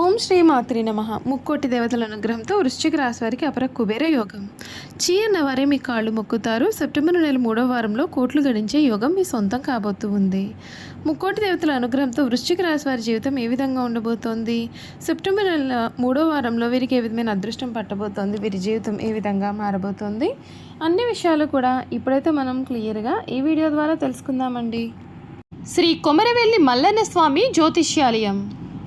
ఓం శ్రీ మాత్రి నమ. ముక్కోటి దేవతల అనుగ్రహంతో వృశ్చిక రాశి వారికి అపర కుబేర యోగం. చీ అన్న వారే మీ కాళ్ళు మొక్కుతారు. సెప్టెంబర్ నెల మూడో వారంలో కోట్లు గడించే యోగం మీ సొంతం కాబోతూ ఉంది. ముక్కోటి దేవతల అనుగ్రహంతో వృశ్చిక రాశి వారి జీవితం ఏ విధంగా ఉండబోతోంది? సెప్టెంబర్ నెల మూడో వారంలో వీరికి ఏ విధమైన అదృష్టం పట్టబోతోంది? వీరి జీవితం ఏ విధంగా మారబోతోంది? అన్ని విషయాలు కూడా ఇప్పుడైతే మనం క్లియర్గా ఈ వీడియో ద్వారా తెలుసుకుందామండి. శ్రీ కొమరవెల్లి మల్లన్న స్వామి జ్యోతిష్యాలయం.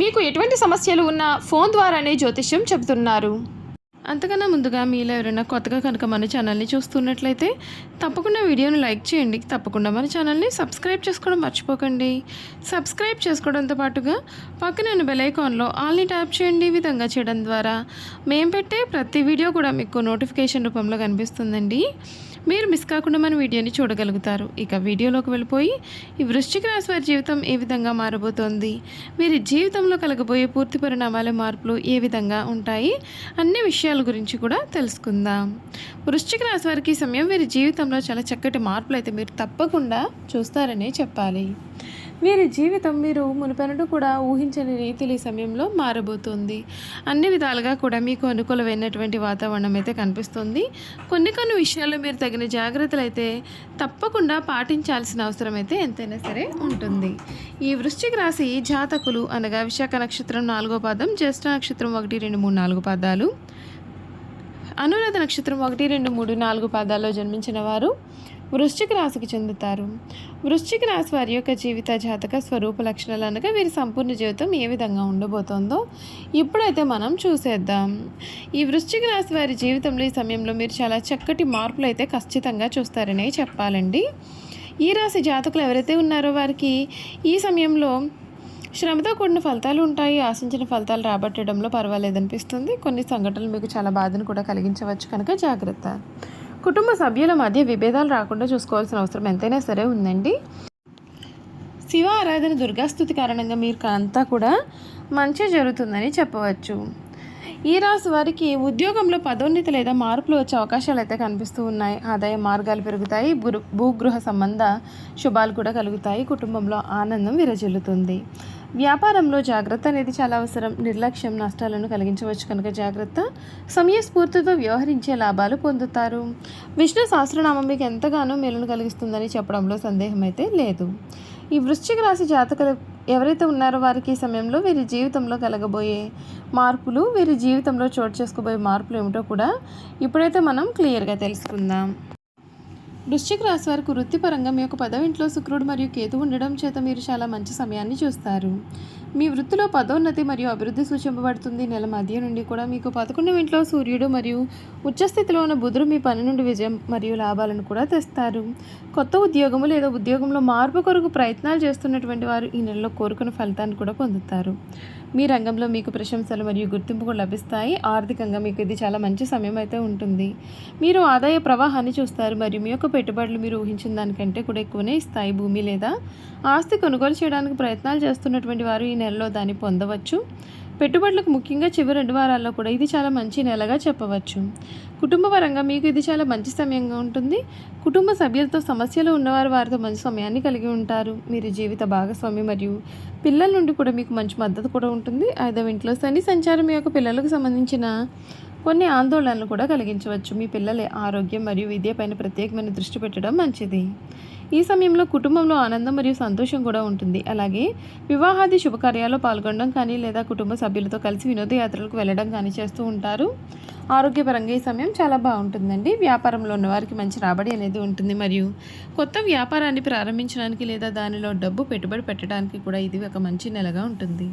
మీకు ఎటువంటి సమస్యలు ఉన్నా ఫోన్ ద్వారానే జ్యోతిష్యం చెబుతున్నారు. అంతకన్నా ముందుగా మీలో ఎవరైనా కొత్తగా కనుక మన ఛానల్ని చూస్తున్నట్లయితే తప్పకుండా వీడియోని లైక్ చేయండి. తప్పకుండా మన ఛానల్ని సబ్స్క్రైబ్ చేసుకోవడం మర్చిపోకండి. సబ్స్క్రైబ్ చేసుకోవడంతో పాటుగా పక్కన ఉన్న బెల్ ఐకాన్లో ఆల్ని ట్యాప్ చేయండి ఈ విధంగా చేయడం ద్వారా. మేము పెట్టే ప్రతి వీడియో కూడా మీకు నోటిఫికేషన్ రూపంలో కనిపిస్తుందండి. మీరు మిస్ కాకుండా మన వీడియోని చూడగలుగుతారు. ఇక వీడియోలోకి వెళ్ళిపోయి ఈ వృశ్చిక రాశి వారి జీవితం ఏ విధంగా మారబోతోంది? వీరి జీవితంలో కలగబోయే పూర్తి పరిణామాల మార్పులు ఏ విధంగా ఉంటాయి? అన్ని విషయాల గురించి కూడా తెలుసుకుందాం. వృశ్చిక రాశి వారికి సమయం వీరి జీవితంలో చాలా చక్కటి మార్పులు అయితే మీరు తప్పకుండా చూస్తారనే చెప్పాలి. వీరి జీవితం మీరు మునుపెనడు కూడా ఊహించని రీతిలో ఈ సమయంలో మారబోతుంది. అన్ని విధాలుగా కూడా మీకు అనుకూలమైనటువంటి వాతావరణం అయితే కనిపిస్తుంది. కొన్ని కొన్ని విషయాల్లో మీరు తగిన జాగ్రత్తలు అయితే తప్పకుండా పాటించాల్సిన అవసరం అయితే ఎంతైనా సరే ఉంటుంది. ఈ వృశ్చిక రాశి జాతకులు అనగా విశాఖ నక్షత్రం నాలుగో పాదం జ్యేష్ఠ నక్షత్రం ఒకటి రెండు మూడు నాలుగు పాదాలు. అనురాధ నక్షత్రం ఒకటి రెండు మూడు నాలుగు పాదాల్లో జన్మించిన వారు. వృశ్చిక రాశికి చెందుతారు. వృశ్చిక రాశి వారి యొక్క జీవిత జాతక స్వరూప లక్షణాలు అనగా వీరి సంపూర్ణ జీవితం ఏ విధంగా ఉండబోతోందో ఇప్పుడైతే మనం చూసేద్దాం. ఈ వృశ్చిక రాశి వారి జీవితంలో ఈ సమయంలో మీరు చాలా చక్కటి మార్పులు అయితే ఖచ్చితంగా చూస్తారనే చెప్పాలండి. ఈ రాశి జాతకులు ఎవరైతే ఉన్నారో వారికి ఈ సమయంలో శ్రమతో కూడిన ఫలితాలు ఉంటాయి. ఆశించిన ఫలితాలు రాబట్టడంలో పర్వాలేదనిపిస్తుంది. కొన్ని సంఘటనలు మీకు చాలా బాధను కూడా కలిగించవచ్చు. కనుక జాగ్రత్త. కుటుంబ సభ్యుల మధ్య విభేదాలు రాకుండా చూసుకోవాల్సిన అవసరం ఎంతైనా సరే ఉందండి. శివ ఆరాధన దుర్గాస్తుతి కారణంగా మీరు అంతా కూడా మంచి జరుగుతుందని చెప్పవచ్చు. ఈ రాశి వారికి ఉద్యోగంలో పదోన్నతి లేదా మార్పులు వచ్చే అవకాశాలు అయితే కనిపిస్తూ ఉన్నాయి. ఆదాయ మార్గాలు పెరుగుతాయి. భూ భూగృహ సంబంధ శుభాలు కూడా కలుగుతాయి. కుటుంబంలో ఆనందం విరజిల్లుతుంది. వ్యాపారంలో జాగ్రత్త అనేది చాలా అవసరం. నిర్లక్ష్యం నష్టాలను కలిగించవచ్చు కనుక జాగ్రత్త. సమయస్ఫూర్తితో వ్యవహరించే లాభాలు పొందుతారు. విష్ణు సహస్రనామం మీకు ఎంతగానో మేలును కలిగిస్తుందని చెప్పడంలో సందేహం అయితే లేదు. ఈ వృశ్చిక రాశి జాతకులు ఎవరైతే ఉన్నారో వారికి ఈ సమయంలో వీరి జీవితంలో కలగబోయే మార్పులు వీరి జీవితంలో చోటు చేసుకోబోయే మార్పులు ఏమిటో కూడా ఇప్పుడైతే మనం క్లియర్గా తెలుసుకుందాం. వృశ్చిక రాశి వారికి వృత్తిపరంగా మీ యొక్క పదవింట్లో శుక్రుడు మరియు కేతు ఉండడం చేత మీరు చాలా మంచి సమయాన్ని చూస్తారు. మీ వృత్తిలో పదోన్నతి మరియు అభివృద్ధి సూచింపబడుతుంది. నెల మధ్య నుండి కూడా మీకు పదకొండవ ఇంట్లో సూర్యుడు మరియు ఉచ్చస్థితిలో ఉన్న బుధుడు మీ పని నుండి విజయం మరియు లాభాలను కూడా తెస్తారు. కొత్త ఉద్యోగము లేదా ఉద్యోగంలో మార్పు కొరకు ప్రయత్నాలు చేస్తున్నటువంటి వారు ఈ నెలలో కోరుకున్న ఫలితాన్ని కూడా పొందుతారు. మీ రంగంలో మీకు ప్రశంసలు మరియు గుర్తింపు కూడా లభిస్తాయి. ఆర్థికంగా మీకు ఇది చాలా మంచి సమయం అయితే ఉంటుంది. మీరు ఆదాయ ప్రవాహాన్ని చూస్తారు. మరియు మీ యొక్క పెట్టుబడులు మీరు ఊహించిన దానికంటే కూడా ఎక్కువనే ఇస్తాయి. భూమి లేదా ఆస్తి కొనుగోలు చేయడానికి ప్రయత్నాలు చేస్తున్నటువంటి వారు ఈ నెలలో దాన్ని పొందవచ్చు. పెట్టుబడులకు ముఖ్యంగా చివరి రెండు వారాల్లో కూడా ఇది చాలా మంచి నెలగా చెప్పవచ్చు. కుటుంబ పరంగా మీకు ఇది చాలా మంచి సమయంగా ఉంటుంది. కుటుంబ సభ్యులతో సమస్యలు ఉన్నవారు వారితో మంచి సమయాన్ని కలిగి ఉంటారు. మీరు జీవిత భాగస్వామి మరియు పిల్లల నుండి కూడా మీకు మంచి మద్దతు కూడా ఉంటుంది. ఐదవ ఇంట్లో శని సంచారం మీ యొక్క పిల్లలకు సంబంధించిన కొన్ని ఆందోళనలు కూడా కలిగించవచ్చు. మీ పిల్లల ఆరోగ్యం మరియు విద్యపైన ప్రత్యేకమైన దృష్టి పెట్టడం మంచిది. ఈ సమయంలో కుటుంబంలో ఆనందం మరియు సంతోషం కూడా ఉంటుంది. అలాగే వివాహాది శుభకార్యాల్లో పాల్గొనడం కానీ లేదా కుటుంబ సభ్యులతో కలిసి వినోదయాత్రలకు వెళ్ళడం కానీ చేస్తూ ఉంటారు. ఆరోగ్యపరంగా ఈ సమయం చాలా బాగుంటుందండి. వ్యాపారంలో ఉన్నవారికి మంచి రాబడి అనేది ఉంటుంది. మరియు కొత్త వ్యాపారాన్ని ప్రారంభించడానికి లేదా దానిలో డబ్బు పెట్టుబడి పెట్టడానికి కూడా ఇది ఒక మంచి నెలగా ఉంటుంది.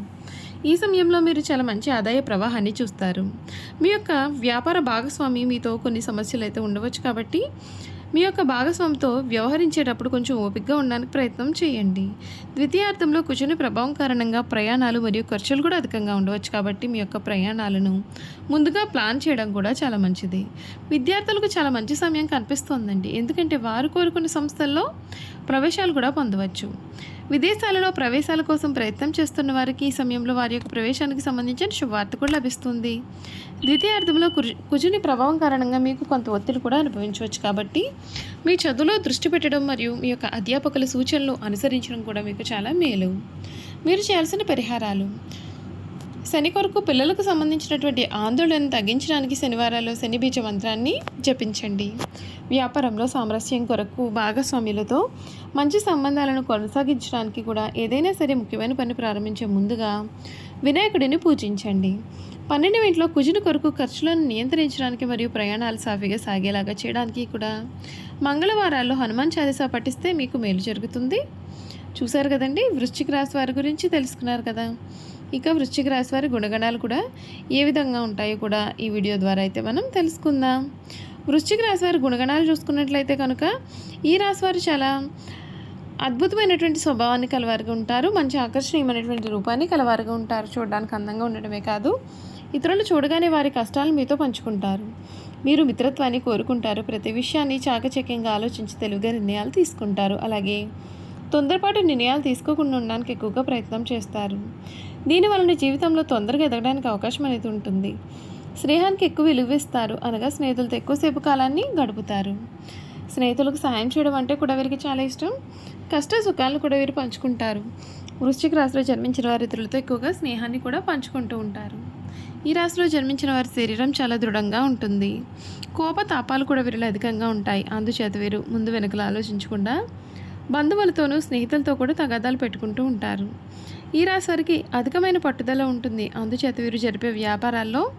ఈ సమయంలో మీరు చాలా మంచి ఆదాయ ప్రవాహాన్ని చూస్తారు. మీ యొక్క వ్యాపార భాగస్వామి మీతో కొన్ని సమస్యలు అయితే ఉండవచ్చు కాబట్టి మీ యొక్క భాగస్వామితో వ్యవహరించేటప్పుడు కొంచెం ఓపికగా ఉండడానికి ప్రయత్నం చేయండి. ద్వితీయార్థంలో కుజుని ప్రభావం కారణంగా ప్రయాణాలు మరియు ఖర్చులు కూడా అధికంగా ఉండవచ్చు కాబట్టి మీ యొక్క ప్రయాణాలను ముందుగా ప్లాన్ చేయడం కూడా చాలా మంచిది. విద్యార్థులకు చాలా మంచి సమయం కనిపిస్తోందండి. ఎందుకంటే వారు కోరుకున్న సంస్థల్లో ప్రవేశాలు కూడా పొందవచ్చు. విదేశాలలో ప్రవేశాల కోసం ప్రయత్నం చేస్తున్న వారికి ఈ సమయంలో వారి యొక్క ప్రవేశానికి సంబంధించిన శుభవార్త కూడా లభిస్తుంది. ద్వితీయార్థంలో కుజు కుజుని ప్రభావం కారణంగా మీకు కొంత ఒత్తిడి కూడా అనుభవించవచ్చు కాబట్టి మీ చదువులో దృష్టి పెట్టడం మరియు మీ యొక్క అధ్యాపకుల సూచనలు అనుసరించడం కూడా మీకు చాలా మేలు. మీరు చేయాల్సిన పరిహారాలు. శని కొరకు పిల్లలకు సంబంధించినటువంటి ఆందోళనను తగ్గించడానికి శనివారాల్లో శని బీజ మంత్రాన్ని జపించండి. వ్యాపారంలో సామరస్యం కొరకు భాగస్వామ్యులతో మంచి సంబంధాలను కొనసాగించడానికి కూడా ఏదైనా సరే ముఖ్యమైన పని ప్రారంభించే ముందుగా వినాయకుడిని పూజించండి. పన్నెండు ఇంట్లో కుజుని కొరకు ఖర్చులను నియంత్రించడానికి మరియు ప్రయాణాలు సాఫీగా సాగేలాగా చేయడానికి కూడా మంగళవారాల్లో హనుమాన్ చాలీసా పఠిస్తే మీకు మేలు జరుగుతుంది. చూశారు కదండి? వృశ్చిక రాశి వారి గురించి తెలుసుకున్నారు కదా. ఇక వృశ్చిక రాశి వారి గుణగణాలు కూడా ఏ విధంగా ఉంటాయో కూడా ఈ వీడియో ద్వారా అయితే మనం తెలుసుకుందాం. వృశ్చిక రాశి వారి గుణగణాలు చూసుకున్నట్లయితే కనుక ఈ రాశి వారు చాలా అద్భుతమైనటువంటి స్వభావాన్ని కలవారుగా ఉంటారు. మంచి ఆకర్షణీయమైనటువంటి రూపాన్ని కలవారుగా ఉంటారు. చూడడానికి అందంగా ఉండడమే కాదు ఇతరులు చూడగానే వారి కష్టాలు మీతో పంచుకుంటారు. మీరు మిత్రత్వాన్ని కోరుకుంటారు. ప్రతి విషయాన్ని చాకచక్యంగా ఆలోచించి తెలివిగా నిర్ణయాలు తీసుకుంటారు. అలాగే తొందరపాటు నిర్ణయాలు తీసుకోకుండా ఉండడానికి ఎక్కువగా ప్రయత్నం చేస్తారు. దీని వలన జీవితంలో తొందరగా ఎదగడానికి అవకాశం అనేది ఉంటుంది. స్నేహానికి ఎక్కువ విలువ ఇస్తారు. అనగా స్నేహితులతో ఎక్కువసేపు కాలాన్ని గడుపుతారు. స్నేహితులకు సహాయం చేయడం అంటే కూడా వీరికి చాలా ఇష్టం. కష్ట సుఖాలను కూడా వీరు పంచుకుంటారు. వృశ్చిక రాశిలో జన్మించిన వారి ఇతరులతో ఎక్కువగా స్నేహాన్ని కూడా పంచుకుంటూ ఉంటారు. ఈ రాశిలో జన్మించిన వారి శరీరం చాలా దృఢంగా ఉంటుంది. కోప తాపాలు కూడా వీరిలో అధికంగా ఉంటాయి. అందుచేత వీరు ముందు వెనుకలు ఆలోచించకుండా బంధువులతోనూ స్నేహితులతో కూడా తగాదాలు పెట్టుకుంటూ ఉంటారు. ఈ రాశి వారికి అధికమైన పట్టుదల ఉంటుంది. అందుచేత వీరు జరిపే వ్యాపారాల్లో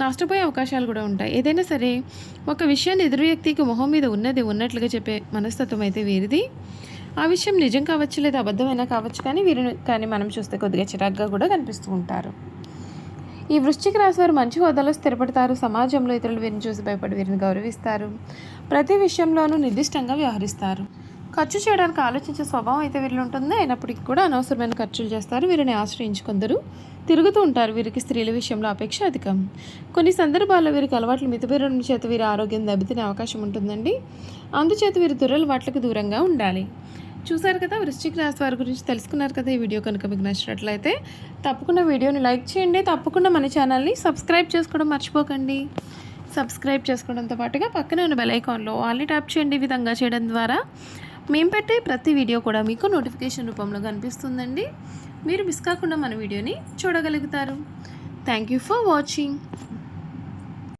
నష్టపోయే అవకాశాలు కూడా ఉంటాయి. ఏదైనా సరే ఒక విషయాన్ని ఎదురు వ్యక్తికి మొహం మీద ఉన్నది ఉన్నట్లుగా చెప్పే మనస్తత్వం అయితే వీరిది. ఆ విషయం నిజం కావచ్చు లేదా అబద్ధమైనా కావచ్చు కానీ వీరిని కానీ మనం చూస్తే కొద్దిగా చిరాగ్గా కూడా కనిపిస్తూ ఉంటారు. ఈ వృశ్చిక రాశి వారు మంచి హోదాలో స్థిరపడతారు. సమాజంలో ఇతరులు వీరిని చూసి భయపడి వీరిని గౌరవిస్తారు. ప్రతి విషయంలోనూ నిర్దిష్టంగా వ్యవహరిస్తారు. ఖర్చు చేయడానికి ఆలోచించే స్వభావం అయితే వీరిలో ఉంటుంది. అయినప్పటికీ కూడా అనవసరమైన ఖర్చులు చేస్తారు. వీరిని ఆశ్రయించుకుందరు తిరుగుతూ ఉంటారు. వీరికి స్త్రీల విషయంలో అపేక్ష అధికం. కొన్ని సందర్భాల్లో వీరికి అలవాట్లు మితిపేరడం చేత వీరి ఆరోగ్యం దెబ్బతినే అవకాశం ఉంటుందండి. అందుచేత వీరు దురలవాట్లకు దూరంగా ఉండాలి. చూసారు కదా వృశ్చిక రాశి వారి గురించి తెలుసుకున్నారు కదా ఈ వీడియో. కనుక మీకు నచ్చినట్లయితే తప్పకుండా వీడియోని లైక్ చేయండి. తప్పకుండా మన ఛానల్ని సబ్స్క్రైబ్ చేసుకోవడం మర్చిపోకండి. సబ్స్క్రైబ్ చేసుకోవడంతో పాటుగా పక్కనే ఉన్న బెల్ ఐకాన్లో ఆల్ని ట్యాప్ చేయండి. ఈ విధంగా చేయడం ద్వారా మేము పెట్టే ప్రతి వీడియో కూడా మీకు నోటిఫికేషన్ రూపంలో కనిపిస్తుందండి. మీరు మిస్ కాకుండా మన వీడియోని చూడగలుగుతారు. Thank you for watching